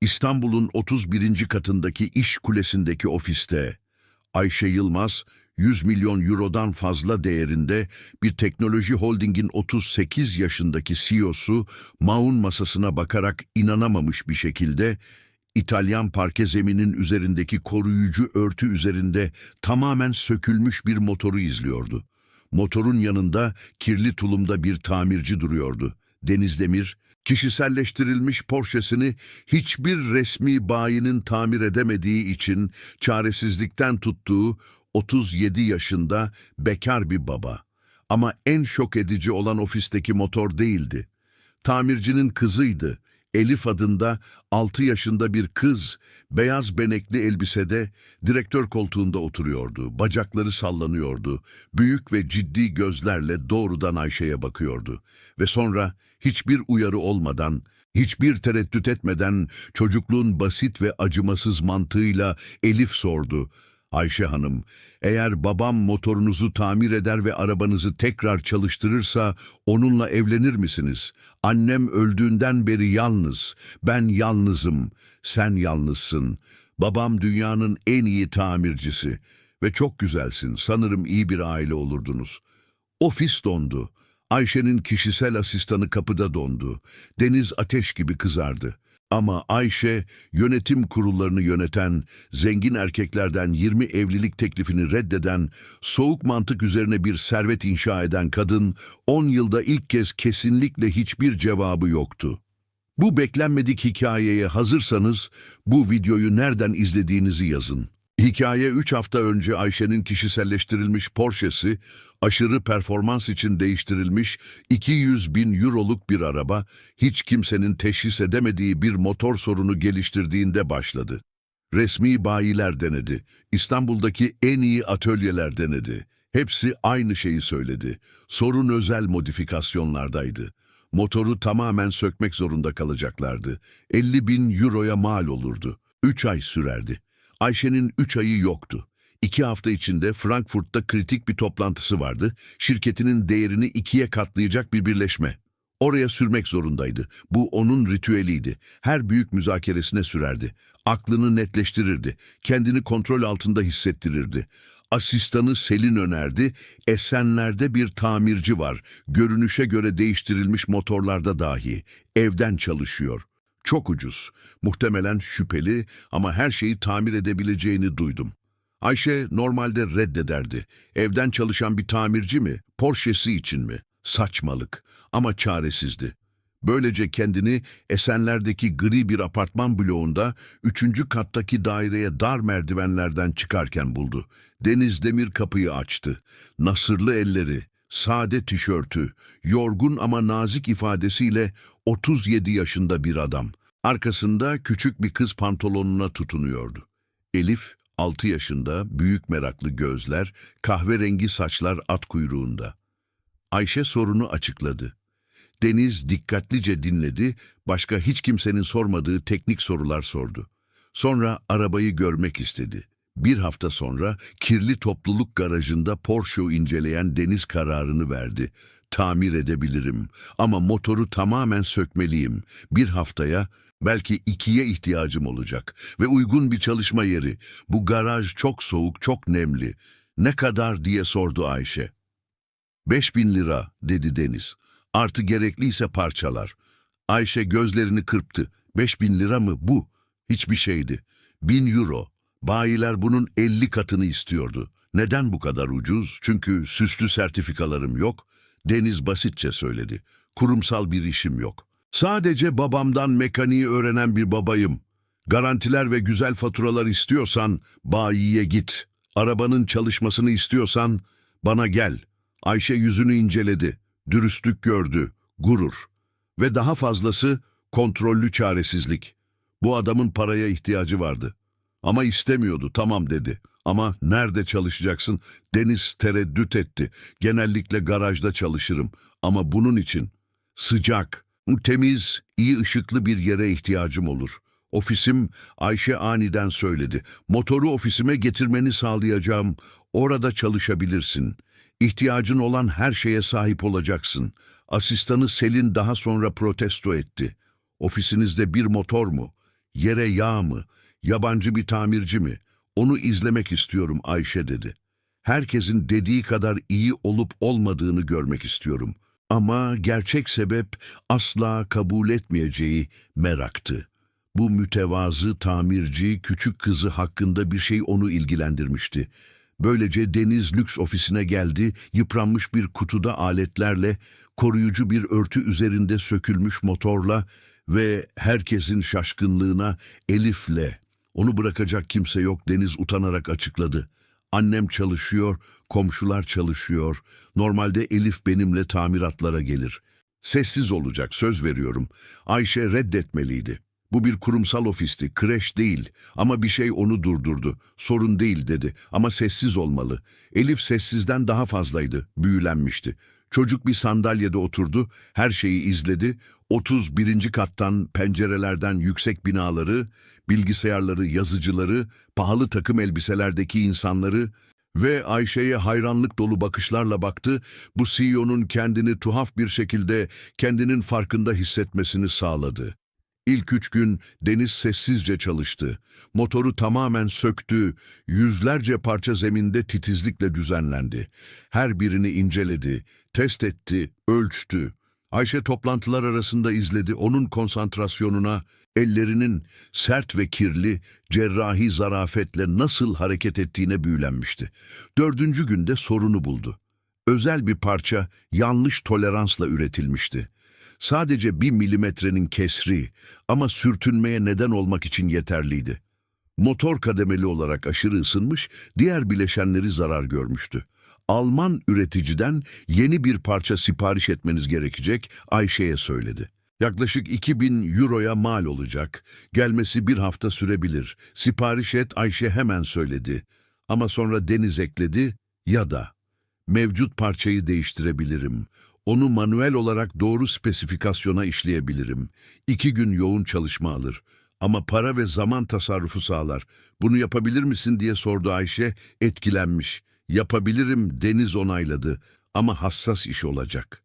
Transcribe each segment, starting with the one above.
İstanbul'un 31. katındaki iş kulesindeki ofiste Ayşe Yılmaz 100 milyon eurodan fazla değerinde bir teknoloji holdingin 38 yaşındaki CEO'su Maun masasına bakarak inanamamış bir şekilde İtalyan parke zeminin üzerindeki koruyucu örtü üzerinde tamamen sökülmüş bir motoru izliyordu. Motorun yanında kirli tulumda bir tamirci duruyordu. Deniz Demir, kişiselleştirilmiş Porsche'sini hiçbir resmi bayinin tamir edemediği için çaresizlikten tuttuğu 37 yaşında bekar bir baba. Ama en şok edici olan ofisteki motor değildi. Tamircinin kızıydı. Elif adında 6 yaşında bir kız, beyaz benekli elbisede direktör koltuğunda oturuyordu. Bacakları sallanıyordu. Büyük ve ciddi gözlerle doğrudan Ayşe'ye bakıyordu. Ve sonra hiçbir uyarı olmadan, hiçbir tereddüt etmeden çocukluğun basit ve acımasız mantığıyla Elif sordu. Ayşe Hanım, eğer babam motorunuzu tamir eder ve arabanızı tekrar çalıştırırsa onunla evlenir misiniz? Annem öldüğünden beri yalnız, ben yalnızım, sen yalnızsın. Babam dünyanın en iyi tamircisi ve çok güzelsin, sanırım iyi bir aile olurdunuz. Ofis dondu. Ayşe'nin kişisel asistanı kapıda dondu. Deniz ateş gibi kızardı. Ama Ayşe, yönetim kurullarını yöneten, zengin erkeklerden 20 evlilik teklifini reddeden, soğuk mantık üzerine bir servet inşa eden kadın, 10 yılda ilk kez kesinlikle hiçbir cevabı yoktu. Bu beklenmedik hikayeye hazırsanız, bu videoyu nereden izlediğinizi yazın. Hikaye 3 hafta önce Ayşe'nin kişiselleştirilmiş Porsche'si, aşırı performans için değiştirilmiş 200 bin euroluk bir araba, hiç kimsenin teşhis edemediği bir motor sorunu geliştirdiğinde başladı. Resmi bayiler denedi, İstanbul'daki en iyi atölyeler denedi. Hepsi aynı şeyi söyledi. Sorun özel modifikasyonlardaydı. Motoru tamamen sökmek zorunda kalacaklardı. 50 bin euroya mal olurdu. 3 ay sürerdi. Ayşe'nin 3 ayı yoktu. İki hafta içinde Frankfurt'ta kritik bir toplantısı vardı. Şirketinin değerini ikiye katlayacak bir birleşme. Oraya sürmek zorundaydı. Bu onun ritüeliydi. Her büyük müzakeresine sürerdi. Aklını netleştirirdi. Kendini kontrol altında hissettirirdi. Asistanı Selin önerdi. Esenler'de bir tamirci var. Görünüşe göre değiştirilmiş motorlarda dahi. Evden çalışıyor. Çok ucuz. Muhtemelen şüpheli ama her şeyi tamir edebileceğini duydum. Ayşe normalde reddederdi. Evden çalışan bir tamirci mi? Porsche'si için mi? Saçmalık ama çaresizdi. Böylece kendini Esenler'deki gri bir apartman bloğunda üçüncü kattaki daireye dar merdivenlerden çıkarken buldu. Deniz Demir kapıyı açtı. Nasırlı elleri, sade tişörtü, yorgun ama nazik ifadesiyle 37 yaşında bir adam. Arkasında küçük bir kız pantolonuna tutunuyordu. Elif, 6 yaşında, büyük meraklı gözler, kahverengi saçlar at kuyruğunda. Ayşe sorunu açıkladı. Deniz dikkatlice dinledi, başka hiç kimsenin sormadığı teknik sorular sordu. Sonra arabayı görmek istedi. Bir hafta sonra kirli topluluk garajında Porsche'u inceleyen Deniz kararını verdi. Tamir edebilirim ama motoru tamamen sökmeliyim. Bir haftaya belki ikiye ihtiyacım olacak ve uygun bir çalışma yeri. Bu garaj çok soğuk, çok nemli. Ne kadar diye sordu Ayşe. Beş bin lira dedi Deniz. Artı gerekliyse parçalar. Ayşe gözlerini kırptı. Beş bin lira mı bu? Hiçbir şeydi. Bin euro. Bayiler bunun elli katını istiyordu. Neden bu kadar ucuz? Çünkü süslü sertifikalarım yok. Deniz basitçe söyledi. Kurumsal bir işim yok. Sadece babamdan mekaniği öğrenen bir babayım. Garantiler ve güzel faturalar istiyorsan bayiye git. Arabanın çalışmasını istiyorsan bana gel. Ayşe yüzünü inceledi. Dürüstlük gördü. Gurur. Ve daha fazlası kontrollü çaresizlik. Bu adamın paraya ihtiyacı vardı. Ama istemiyordu, tamam dedi. Ama nerede çalışacaksın? Deniz tereddüt etti. Genellikle garajda çalışırım. Ama bunun için sıcak, temiz, iyi ışıklı bir yere ihtiyacım olur. Ofisim, Ayşe aniden söyledi. Motoru ofisime getirmeni sağlayacağım. Orada çalışabilirsin. İhtiyacın olan her şeye sahip olacaksın. Asistanı Selin daha sonra protesto etti. Ofisinizde bir motor mu? Yere yağ mı? Yabancı bir tamirci mi? Onu izlemek istiyorum Ayşe dedi. Herkesin dediği kadar iyi olup olmadığını görmek istiyorum. Ama gerçek sebep asla kabul etmeyeceği meraktı. Bu mütevazı tamirci küçük kızı hakkında bir şey onu ilgilendirmişti. Böylece Deniz lüks ofisine geldi, yıpranmış bir kutuda aletlerle, koruyucu bir örtü üzerinde sökülmüş motorla ve herkesin şaşkınlığına Elif'le, onu bırakacak kimse yok Deniz utanarak açıkladı. Annem çalışıyor, komşular çalışıyor. Normalde Elif benimle tamiratlara gelir. Sessiz olacak, söz veriyorum. Ayşe reddetmeliydi. Bu bir kurumsal ofisti, kreş değil. Ama bir şey onu durdurdu. Sorun değil dedi ama sessiz olmalı. Elif sessizden daha fazlaydı, büyülenmişti. Çocuk bir sandalyede oturdu, her şeyi izledi. 31. kattan pencerelerden yüksek binaları, bilgisayarları, yazıcıları, pahalı takım elbiselerdeki insanları ve Ayşe'ye hayranlık dolu bakışlarla baktı. Bu CEO'nun kendini tuhaf bir şekilde kendinin farkında hissetmesini sağladı. İlk üç gün Deniz sessizce çalıştı. Motoru tamamen söktü, yüzlerce parça zeminde titizlikle düzenlendi. Her birini inceledi, test etti, ölçtü. Ayşe toplantılar arasında izledi, onun konsantrasyonuna, ellerinin sert ve kirli, cerrahi zarafetle nasıl hareket ettiğine büyülenmişti. Dördüncü günde sorunu buldu. Özel bir parça yanlış toleransla üretilmişti. Sadece bir milimetrenin kesri ama sürtünmeye neden olmak için yeterliydi. Motor kademeli olarak aşırı ısınmış, diğer bileşenleri zarar görmüştü. Alman üreticiden yeni bir parça sipariş etmeniz gerekecek, Ayşe'ye söyledi. Yaklaşık 2000 euroya mal olacak. Gelmesi bir hafta sürebilir. Sipariş et Ayşe hemen söyledi. Ama sonra Deniz ekledi ya da mevcut parçayı değiştirebilirim. Onu manuel olarak doğru spesifikasyona işleyebilirim. İki gün yoğun çalışma alır. Ama para ve zaman tasarrufu sağlar. Bunu yapabilir misin diye sordu Ayşe, etkilenmiş. Yapabilirim Deniz onayladı ama hassas iş olacak.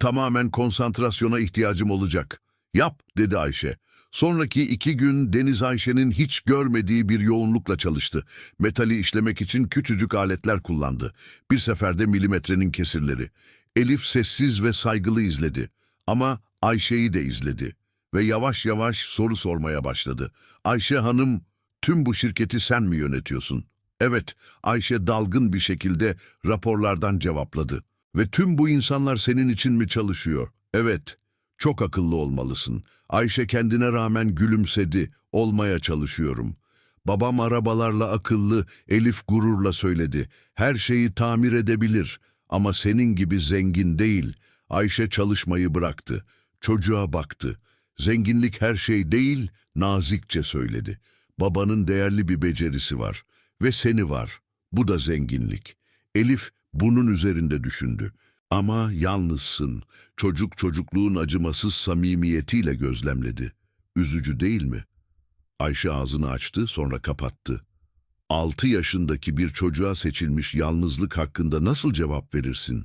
Tamamen konsantrasyona ihtiyacım olacak. Yap dedi Ayşe. Sonraki iki gün Deniz Ayşe'nin hiç görmediği bir yoğunlukla çalıştı. Metali işlemek için küçücük aletler kullandı. Bir seferde milimetrenin kesirleri. Elif sessiz ve saygılı izledi. Ama Ayşe'yi de izledi. Ve yavaş yavaş soru sormaya başladı. Ayşe Hanım, tüm bu şirketi sen mi yönetiyorsun? Evet, Ayşe dalgın bir şekilde raporlardan cevapladı. Ve tüm bu insanlar senin için mi çalışıyor? Evet, çok akıllı olmalısın. Ayşe kendine rağmen gülümsedi, olmaya çalışıyorum. Babam arabalarla akıllı, Elif gururla söyledi. Her şeyi tamir edebilir ama senin gibi zengin değil. Ayşe çalışmayı bıraktı. Çocuğa baktı. Zenginlik her şey değil, nazikçe söyledi. Babanın değerli bir becerisi var ve seni var. Bu da zenginlik. Elif bunun üzerinde düşündü. Ama yalnızsın. Çocuk çocukluğun acımasız samimiyetiyle gözlemledi. Üzücü değil mi? Ayşe ağzını açtı, sonra kapattı. Altı yaşındaki bir çocuğa seçilmiş yalnızlık hakkında nasıl cevap verirsin?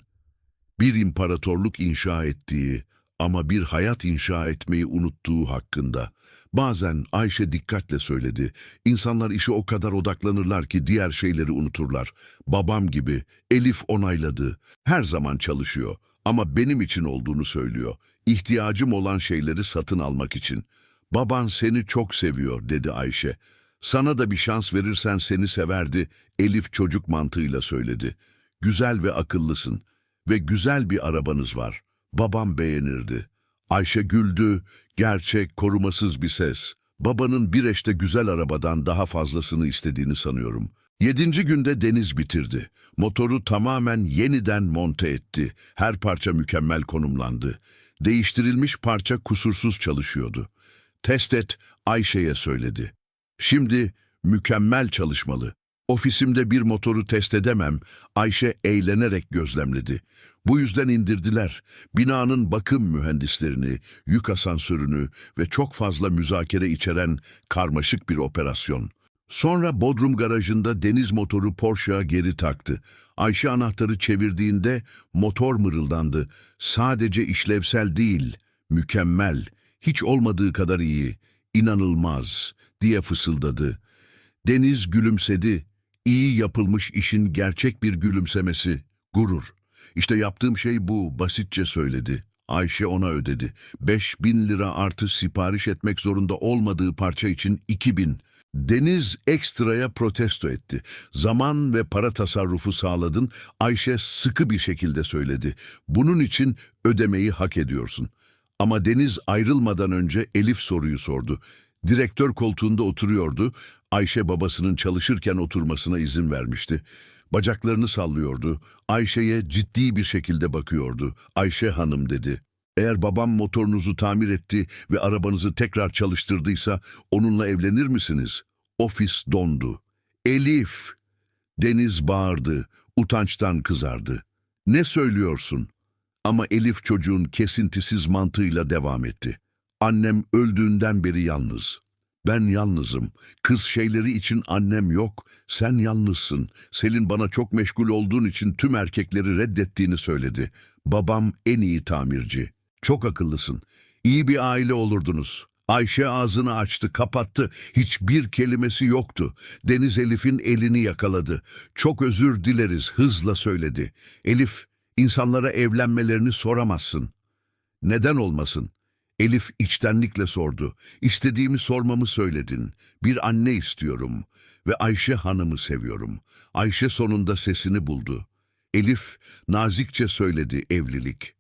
Bir imparatorluk inşa ettiği ama bir hayat inşa etmeyi unuttuğu hakkında. Bazen Ayşe dikkatle söyledi. İnsanlar işe o kadar odaklanırlar ki diğer şeyleri unuturlar. Babam gibi Elif onayladı. Her zaman çalışıyor ama benim için olduğunu söylüyor. İhtiyacım olan şeyleri satın almak için. Baban seni çok seviyor dedi Ayşe. Sana da bir şans verirsen seni severdi. Elif çocuk mantığıyla söyledi. Güzel ve akıllısın ve güzel bir arabanız var. Babam beğenirdi. Ayşe güldü, gerçek, korumasız bir ses. Babanın bir eşte güzel arabadan daha fazlasını istediğini sanıyorum. Yedinci günde Deniz bitirdi. Motoru tamamen yeniden monte etti. Her parça mükemmel konumlandı. Değiştirilmiş parça kusursuz çalışıyordu. Test et, Ayşe'ye söyledi. Şimdi mükemmel çalışmalı. Ofisimde bir motoru test edemem. Ayşe eğlenerek gözlemledi. Bu yüzden indirdiler. Binanın bakım mühendislerini, yük asansörünü ve çok fazla müzakere içeren karmaşık bir operasyon. Sonra Bodrum garajında deniz motoru Porsche'a geri taktı. Ayşe anahtarı çevirdiğinde motor mırıldandı. Sadece işlevsel değil, mükemmel, hiç olmadığı kadar iyi. İnanılmaz diye fısıldadı. Deniz gülümsedi. İyi yapılmış işin gerçek bir gülümsemesi, gurur. İşte yaptığım şey bu, basitçe söyledi. Ayşe ona ödedi. Beş bin lira artı sipariş etmek zorunda olmadığı parça için iki bin. Deniz ekstraya protesto etti. Zaman ve para tasarrufu sağladın. Ayşe sıkı bir şekilde söyledi. Bunun için ödemeyi hak ediyorsun. Ama Deniz ayrılmadan önce Elif soruyu sordu. Direktör koltuğunda oturuyordu. Ayşe babasının çalışırken oturmasına izin vermişti. Bacaklarını sallıyordu. Ayşe'ye ciddi bir şekilde bakıyordu. Ayşe hanım dedi. Eğer babam motorunuzu tamir etti ve arabanızı tekrar çalıştırdıysa onunla evlenir misiniz? Ofis dondu. Elif! Deniz bağırdı. Utançtan kızardı. Ne söylüyorsun? Ama Elif çocuğun kesintisiz mantığıyla devam etti. Annem öldüğünden beri yalnız. Ben yalnızım. Kız şeyleri için annem yok. Sen yalnızsın. Selin bana çok meşgul olduğun için tüm erkekleri reddettiğini söyledi. Babam en iyi tamirci. Çok akıllısın. İyi bir aile olurdunuz. Ayşe ağzını açtı, kapattı. Hiçbir kelimesi yoktu. Deniz Elif'in elini yakaladı. Çok özür dileriz, hızla söyledi. Elif, insanlara evlenmelerini soramazsın. Neden olmasın? Elif içtenlikle sordu. İstediğimi sormamı söyledin. Bir anne istiyorum ve Ayşe hanımı seviyorum. Ayşe sonunda sesini buldu. Elif nazikçe söyledi evlilik.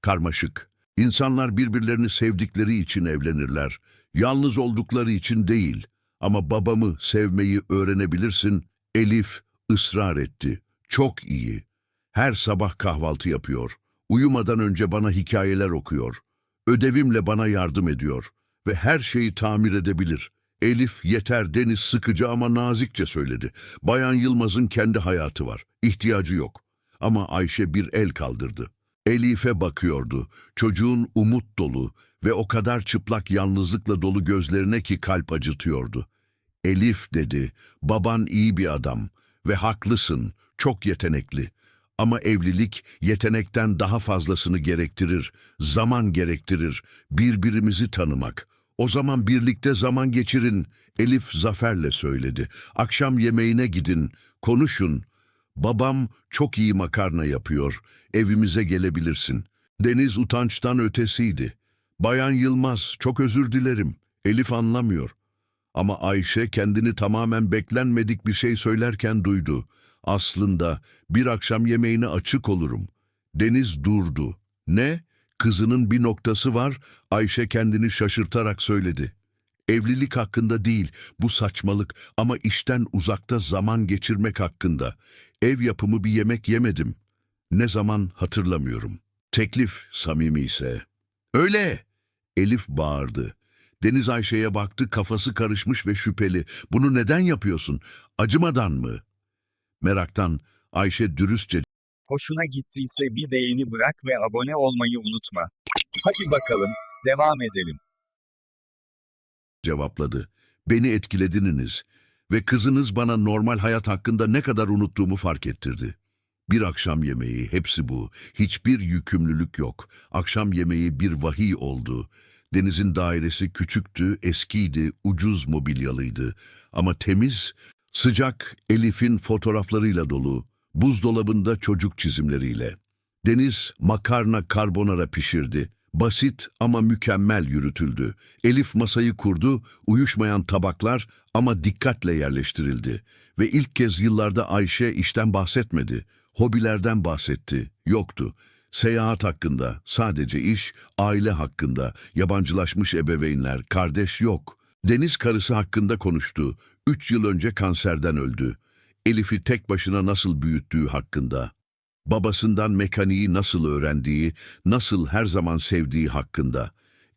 Karmaşık. İnsanlar birbirlerini sevdikleri için evlenirler. Yalnız oldukları için değil. Ama babamı sevmeyi öğrenebilirsin. Elif ısrar etti. Çok iyi. Her sabah kahvaltı yapıyor. Uyumadan önce bana hikayeler okuyor. Ödevimle bana yardım ediyor. Ve her şeyi tamir edebilir. Elif yeter Deniz sıkıcı ama nazikçe söyledi. Bayan Yılmaz'ın kendi hayatı var. İhtiyacı yok. Ama Ayşe bir el kaldırdı. Elif'e bakıyordu. Çocuğun umut dolu ve o kadar çıplak yalnızlıkla dolu gözlerine ki kalp acıtıyordu. Elif dedi, baban iyi bir adam ve haklısın, çok yetenekli. Ama evlilik yetenekten daha fazlasını gerektirir, zaman gerektirir, birbirimizi tanımak. O zaman birlikte zaman geçirin, Elif zaferle söyledi. Akşam yemeğine gidin, konuşun. Babam çok iyi makarna yapıyor, evimize gelebilirsin. Deniz utançtan ötesiydi. Bayan Yılmaz, çok özür dilerim. Elif anlamıyor. Ama Ayşe kendini tamamen beklenmedik bir şey söylerken duydu. Aslında bir akşam yemeğine açık olurum. Deniz durdu. Ne? Kızının bir noktası var, Ayşe kendini şaşırtarak söyledi. Evlilik hakkında değil, bu saçmalık ama işten uzakta zaman geçirmek hakkında. Ev yapımı bir yemek yemedim. Ne zaman hatırlamıyorum. Teklif samimi ise. Öyle! Elif bağırdı. Deniz Ayşe'ye baktı, kafası karışmış ve şüpheli. Bunu neden yapıyorsun? Acımadan mı? Meraktan Ayşe dürüstçe Hoşuna gittiyse bir beğeni bırak ve abone olmayı unutma. Hadi bakalım, devam edelim. cevapladı. Beni etkilediniz ve kızınız bana normal hayat hakkında ne kadar unuttuğumu fark ettirdi. Bir akşam yemeği, hepsi bu. Hiçbir yükümlülük yok. Akşam yemeği bir vahiy oldu. Denizin dairesi küçüktü, eskiydi, ucuz mobilyalıydı. Ama temiz, sıcak, Elif'in fotoğraflarıyla dolu. Buzdolabında çocuk çizimleriyle. Deniz makarna karbonara pişirdi. Basit ama mükemmel yürütüldü. Elif masayı kurdu, uyuşmayan tabaklar ama dikkatle yerleştirildi. Ve ilk kez yıllarda Ayşe işten bahsetmedi. Hobilerden bahsetti. Yoktu. Seyahat hakkında, sadece iş, aile hakkında, yabancılaşmış ebeveynler, kardeş yok. Deniz karısı hakkında konuştu. Üç yıl önce kanserden öldü. Elif'i tek başına nasıl büyüttüğü hakkında. Babasından mekaniği nasıl öğrendiği, nasıl her zaman sevdiği hakkında.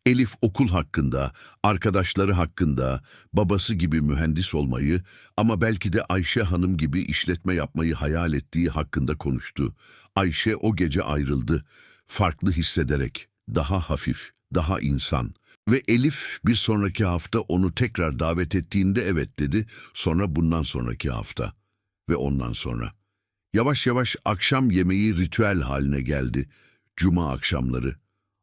Elif okul hakkında, arkadaşları hakkında, babası gibi mühendis olmayı ama belki de Ayşe Hanım gibi işletme yapmayı hayal ettiği hakkında konuştu. Ayşe o gece ayrıldı, farklı hissederek, daha hafif, daha insan. Ve Elif bir sonraki hafta onu tekrar davet ettiğinde evet dedi, sonra bundan sonraki hafta ve ondan sonra. Yavaş yavaş akşam yemeği ritüel haline geldi. Cuma akşamları.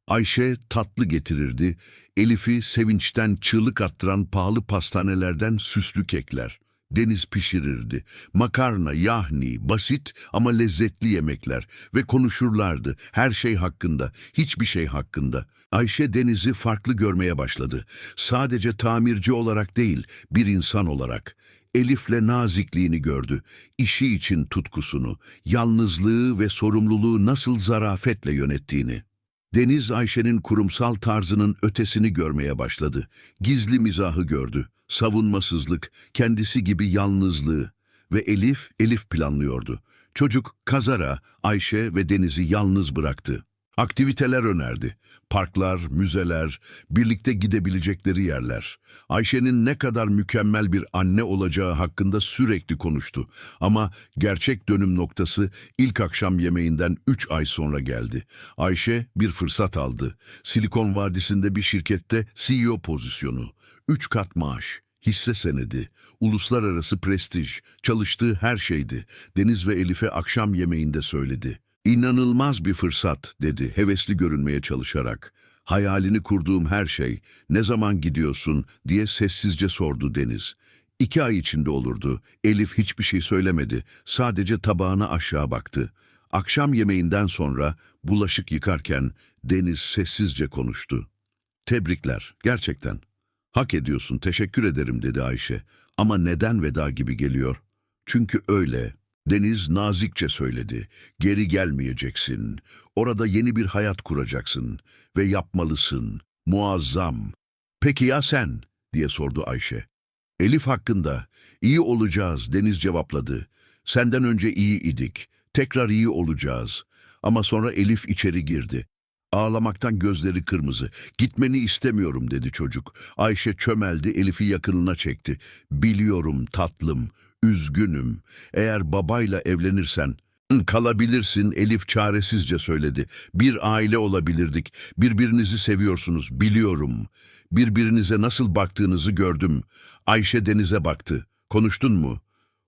Ayşe tatlı getirirdi, Elif'i sevinçten çığlık attıran pahalı pastanelerden süslü kekler. Deniz pişirirdi. Makarna, yahni, basit ama lezzetli yemekler ve konuşurlardı. Her şey hakkında, hiçbir şey hakkında. Ayşe Deniz'i farklı görmeye başladı. Sadece tamirci olarak değil, bir insan olarak. Elif'le nazikliğini gördü. İşi için tutkusunu, yalnızlığı ve sorumluluğu nasıl zarafetle yönettiğini. Deniz Ayşe'nin kurumsal tarzının ötesini görmeye başladı. Gizli mizahı gördü. Savunmasızlık, kendisi gibi yalnızlığı. Ve Elif, Elif planlıyordu. Çocuk kazara Ayşe ve Deniz'i yalnız bıraktı. Aktiviteler önerdi. Parklar, müzeler, birlikte gidebilecekleri yerler. Ayşe'nin ne kadar mükemmel bir anne olacağı hakkında sürekli konuştu. Ama gerçek dönüm noktası ilk akşam yemeğinden 3 ay sonra geldi. Ayşe bir fırsat aldı. Silikon Vadisi'nde bir şirkette CEO pozisyonu, 3 kat maaş, hisse senedi, uluslararası prestij, çalıştığı her şeydi. Deniz ve Elif'e akşam yemeğinde söyledi. İnanılmaz bir fırsat dedi hevesli görünmeye çalışarak. Hayalini kurduğum her şey, ne zaman gidiyorsun diye sessizce sordu Deniz. İki ay içinde olurdu. Elif hiçbir şey söylemedi. Sadece tabağına aşağı baktı. Akşam yemeğinden sonra bulaşık yıkarken Deniz sessizce konuştu. Tebrikler, gerçekten. Hak ediyorsun, teşekkür ederim dedi Ayşe. Ama neden veda gibi geliyor? Çünkü öyle. Deniz nazikçe söyledi. Geri gelmeyeceksin. Orada yeni bir hayat kuracaksın. Ve yapmalısın. Muazzam. Peki ya sen? diye sordu Ayşe. Elif hakkında. iyi olacağız Deniz cevapladı. Senden önce iyi idik. Tekrar iyi olacağız. Ama sonra Elif içeri girdi. Ağlamaktan gözleri kırmızı. Gitmeni istemiyorum dedi çocuk. Ayşe çömeldi, Elif'i yakınına çekti. Biliyorum tatlım, üzgünüm. Eğer babayla evlenirsen "Hı, kalabilirsin Elif çaresizce söyledi. Bir aile olabilirdik. Birbirinizi seviyorsunuz biliyorum. Birbirinize nasıl baktığınızı gördüm. Ayşe Deniz'e baktı. Konuştun mu?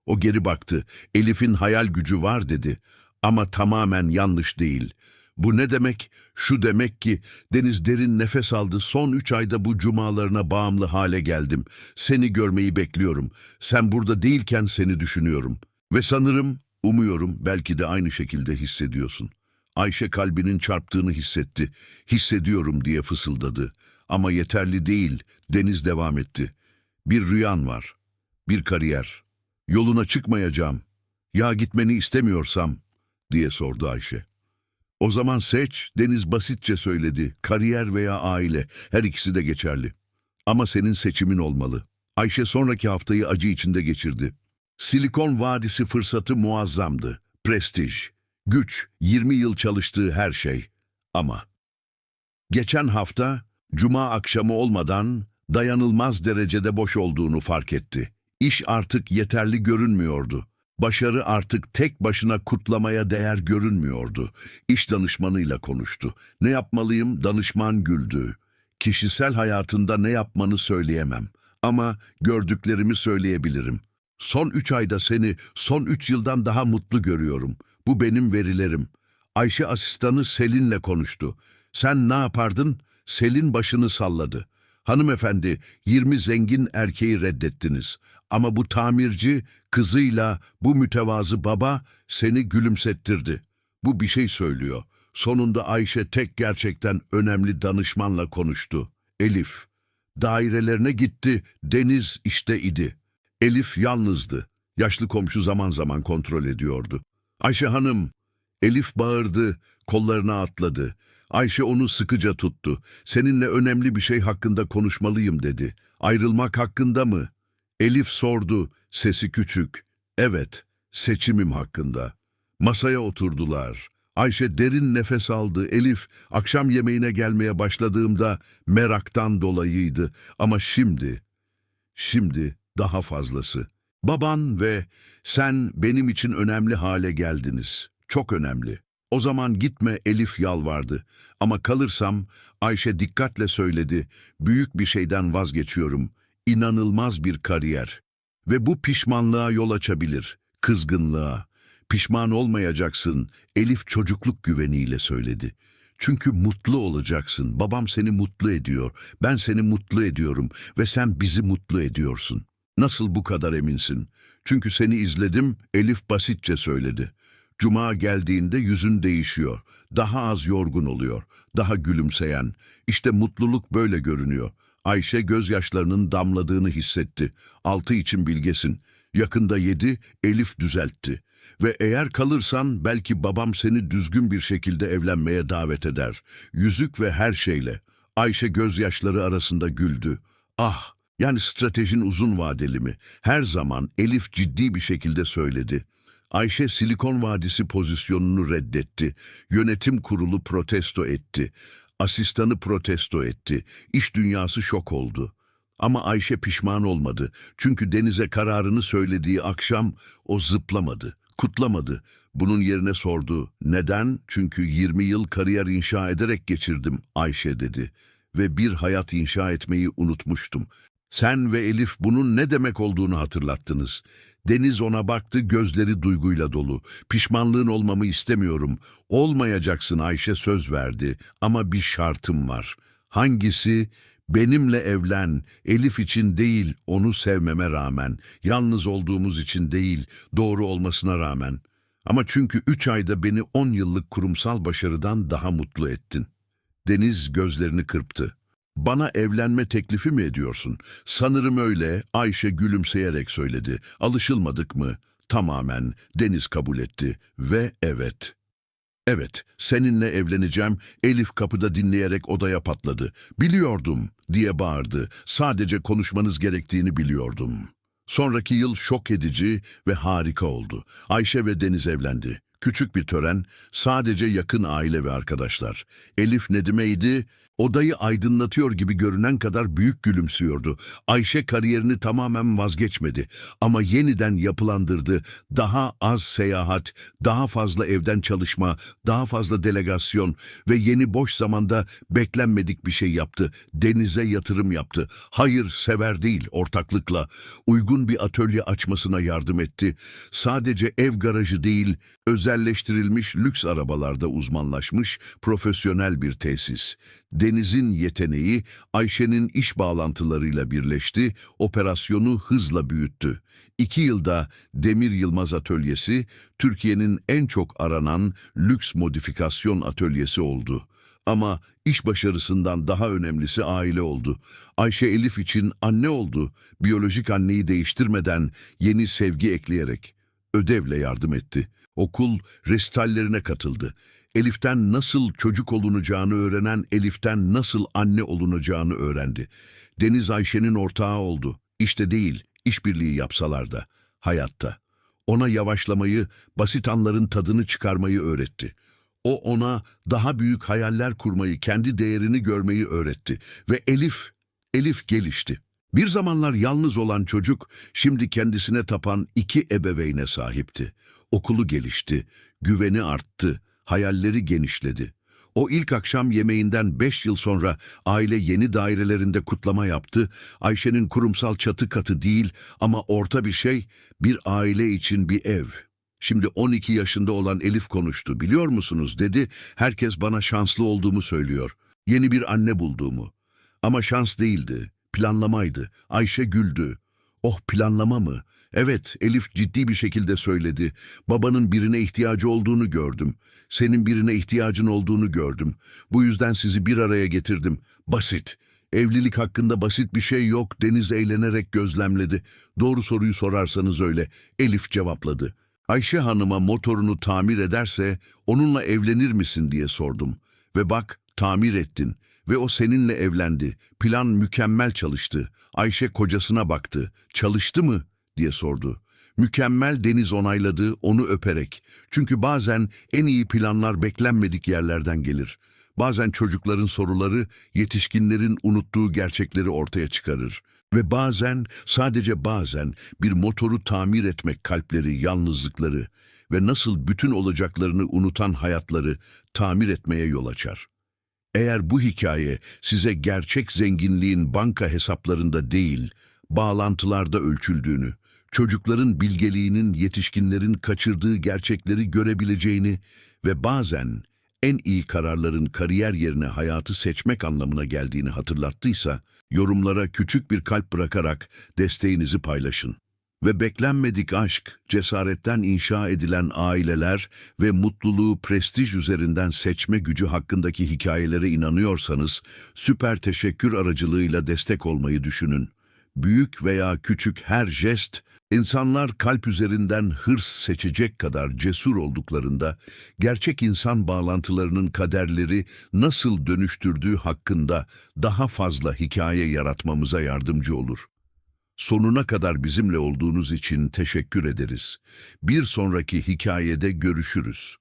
O geri baktı. Elif'in hayal gücü var dedi. Ama tamamen yanlış değil. Bu ne demek? Şu demek ki Deniz derin nefes aldı. Son üç ayda bu cumalarına bağımlı hale geldim. Seni görmeyi bekliyorum. Sen burada değilken seni düşünüyorum. Ve sanırım, umuyorum belki de aynı şekilde hissediyorsun. Ayşe kalbinin çarptığını hissetti. Hissediyorum diye fısıldadı. Ama yeterli değil. Deniz devam etti. Bir rüyan var. Bir kariyer. Yoluna çıkmayacağım. Ya gitmeni istemiyorsam diye sordu Ayşe. O zaman seç, Deniz basitçe söyledi. Kariyer veya aile, her ikisi de geçerli. Ama senin seçimin olmalı. Ayşe sonraki haftayı acı içinde geçirdi. Silikon Vadisi fırsatı muazzamdı. Prestij, güç, 20 yıl çalıştığı her şey. Ama geçen hafta cuma akşamı olmadan dayanılmaz derecede boş olduğunu fark etti. İş artık yeterli görünmüyordu. Başarı artık tek başına kutlamaya değer görünmüyordu. İş danışmanıyla konuştu. Ne yapmalıyım? Danışman güldü. Kişisel hayatında ne yapmanı söyleyemem. Ama gördüklerimi söyleyebilirim. Son üç ayda seni son üç yıldan daha mutlu görüyorum. Bu benim verilerim. Ayşe asistanı Selin'le konuştu. Sen ne yapardın? Selin başını salladı. Hanımefendi, 20 zengin erkeği reddettiniz. Ama bu tamirci, kızıyla, bu mütevazı baba seni gülümsettirdi. Bu bir şey söylüyor. Sonunda Ayşe tek gerçekten önemli danışmanla konuştu. Elif. Dairelerine gitti, Deniz işte idi. Elif yalnızdı. Yaşlı komşu zaman zaman kontrol ediyordu. Ayşe hanım. Elif bağırdı, kollarına atladı. Ayşe onu sıkıca tuttu. Seninle önemli bir şey hakkında konuşmalıyım dedi. Ayrılmak hakkında mı? Elif sordu, sesi küçük. Evet, seçimim hakkında. Masaya oturdular. Ayşe derin nefes aldı. Elif, akşam yemeğine gelmeye başladığımda meraktan dolayıydı. Ama şimdi, şimdi daha fazlası. Baban ve sen benim için önemli hale geldiniz. Çok önemli. O zaman gitme Elif yalvardı. Ama kalırsam Ayşe dikkatle söyledi. Büyük bir şeyden vazgeçiyorum. İnanılmaz bir kariyer. Ve bu pişmanlığa yol açabilir. Kızgınlığa. Pişman olmayacaksın. Elif çocukluk güveniyle söyledi. Çünkü mutlu olacaksın. Babam seni mutlu ediyor. Ben seni mutlu ediyorum ve sen bizi mutlu ediyorsun. Nasıl bu kadar eminsin? Çünkü seni izledim, Elif basitçe söyledi. Cuma geldiğinde yüzün değişiyor. Daha az yorgun oluyor. Daha gülümseyen. İşte mutluluk böyle görünüyor. Ayşe gözyaşlarının damladığını hissetti. Altı için bilgesin. Yakında yedi, Elif düzeltti. Ve eğer kalırsan belki babam seni düzgün bir şekilde evlenmeye davet eder. Yüzük ve her şeyle. Ayşe gözyaşları arasında güldü. Ah, yani stratejin uzun vadeli mi? Her zaman Elif ciddi bir şekilde söyledi. Ayşe Silikon Vadisi pozisyonunu reddetti. Yönetim kurulu protesto etti. Asistanı protesto etti. İş dünyası şok oldu. Ama Ayşe pişman olmadı. Çünkü Deniz'e kararını söylediği akşam o zıplamadı, kutlamadı. Bunun yerine sordu. Neden? Çünkü 20 yıl kariyer inşa ederek geçirdim Ayşe dedi. Ve bir hayat inşa etmeyi unutmuştum. Sen ve Elif bunun ne demek olduğunu hatırlattınız. Deniz ona baktı, gözleri duyguyla dolu. Pişmanlığın olmamı istemiyorum. Olmayacaksın Ayşe söz verdi ama bir şartım var. Hangisi? Benimle evlen, Elif için değil, onu sevmeme rağmen, yalnız olduğumuz için değil, doğru olmasına rağmen. Ama çünkü üç ayda beni on yıllık kurumsal başarıdan daha mutlu ettin. Deniz gözlerini kırptı. Bana evlenme teklifi mi ediyorsun? Sanırım öyle, Ayşe gülümseyerek söyledi. Alışılmadık mı? Tamamen, Deniz kabul etti ve evet. Evet, seninle evleneceğim. Elif kapıda dinleyerek odaya patladı. Biliyordum diye bağırdı. Sadece konuşmanız gerektiğini biliyordum. Sonraki yıl şok edici ve harika oldu. Ayşe ve Deniz evlendi. Küçük bir tören, sadece yakın aile ve arkadaşlar. Elif Nedime'ydi, odayı aydınlatıyor gibi görünen kadar büyük gülümsüyordu. Ayşe kariyerini tamamen vazgeçmedi ama yeniden yapılandırdı. Daha az seyahat, daha fazla evden çalışma, daha fazla delegasyon ve yeni boş zamanda beklenmedik bir şey yaptı. Denize yatırım yaptı. Hayır, sever değil, ortaklıkla. Uygun bir atölye açmasına yardım etti. Sadece ev garajı değil, özelleştirilmiş lüks arabalarda uzmanlaşmış profesyonel bir tesis. Deniz'in yeteneği Ayşe'nin iş bağlantılarıyla birleşti, operasyonu hızla büyüttü. İki yılda Demir Yılmaz Atölyesi, Türkiye'nin en çok aranan lüks modifikasyon atölyesi oldu. Ama iş başarısından daha önemlisi aile oldu. Ayşe Elif için anne oldu. Biyolojik anneyi değiştirmeden yeni sevgi ekleyerek. Ödevle yardım etti. Okul restallerine katıldı. Elif'ten nasıl çocuk olunacağını öğrenen Elif'ten nasıl anne olunacağını öğrendi. Deniz Ayşe'nin ortağı oldu. İşte değil, işbirliği yapsalar da, hayatta. Ona yavaşlamayı, basit anların tadını çıkarmayı öğretti. O ona daha büyük hayaller kurmayı, kendi değerini görmeyi öğretti. Ve Elif, Elif gelişti. Bir zamanlar yalnız olan çocuk, şimdi kendisine tapan iki ebeveyne sahipti. Okulu gelişti, güveni arttı, hayalleri genişledi. O ilk akşam yemeğinden beş yıl sonra aile yeni dairelerinde kutlama yaptı. Ayşe'nin kurumsal çatı katı değil ama orta bir şey, bir aile için bir ev. Şimdi 12 yaşında olan Elif konuştu. Biliyor musunuz dedi. Herkes bana şanslı olduğumu söylüyor. Yeni bir anne bulduğumu. Ama şans değildi. Planlamaydı. Ayşe güldü. Oh planlama mı? Evet, Elif ciddi bir şekilde söyledi. Babanın birine ihtiyacı olduğunu gördüm. Senin birine ihtiyacın olduğunu gördüm. Bu yüzden sizi bir araya getirdim. Basit. Evlilik hakkında basit bir şey yok. Deniz eğlenerek gözlemledi. Doğru soruyu sorarsanız öyle. Elif cevapladı. Ayşe Hanım'a motorunu tamir ederse onunla evlenir misin diye sordum. Ve bak tamir ettin ve o seninle evlendi. Plan mükemmel çalıştı. Ayşe kocasına baktı. Çalıştı mı? Diye sordu. Mükemmel Deniz onayladı onu öperek. Çünkü bazen en iyi planlar beklenmedik yerlerden gelir. Bazen çocukların soruları yetişkinlerin unuttuğu gerçekleri ortaya çıkarır. Ve bazen, sadece bazen bir motoru tamir etmek kalpleri, yalnızlıkları ve nasıl bütün olacaklarını unutan hayatları tamir etmeye yol açar. Eğer bu hikaye size gerçek zenginliğin banka hesaplarında değil, bağlantılarda ölçüldüğünü, çocukların bilgeliğinin yetişkinlerin kaçırdığı gerçekleri görebileceğini ve bazen en iyi kararların kariyer yerine hayatı seçmek anlamına geldiğini hatırlattıysa, yorumlara küçük bir kalp bırakarak desteğinizi paylaşın. Ve beklenmedik aşk, cesaretten inşa edilen aileler ve mutluluğu prestij üzerinden seçme gücü hakkındaki hikayelere inanıyorsanız, süper teşekkür aracılığıyla destek olmayı düşünün. Büyük veya küçük her jest, insanlar kalp üzerinden hırs seçecek kadar cesur olduklarında, gerçek insan bağlantılarının kaderleri nasıl dönüştürdüğü hakkında daha fazla hikaye yaratmamıza yardımcı olur. Sonuna kadar bizimle olduğunuz için teşekkür ederiz. Bir sonraki hikayede görüşürüz.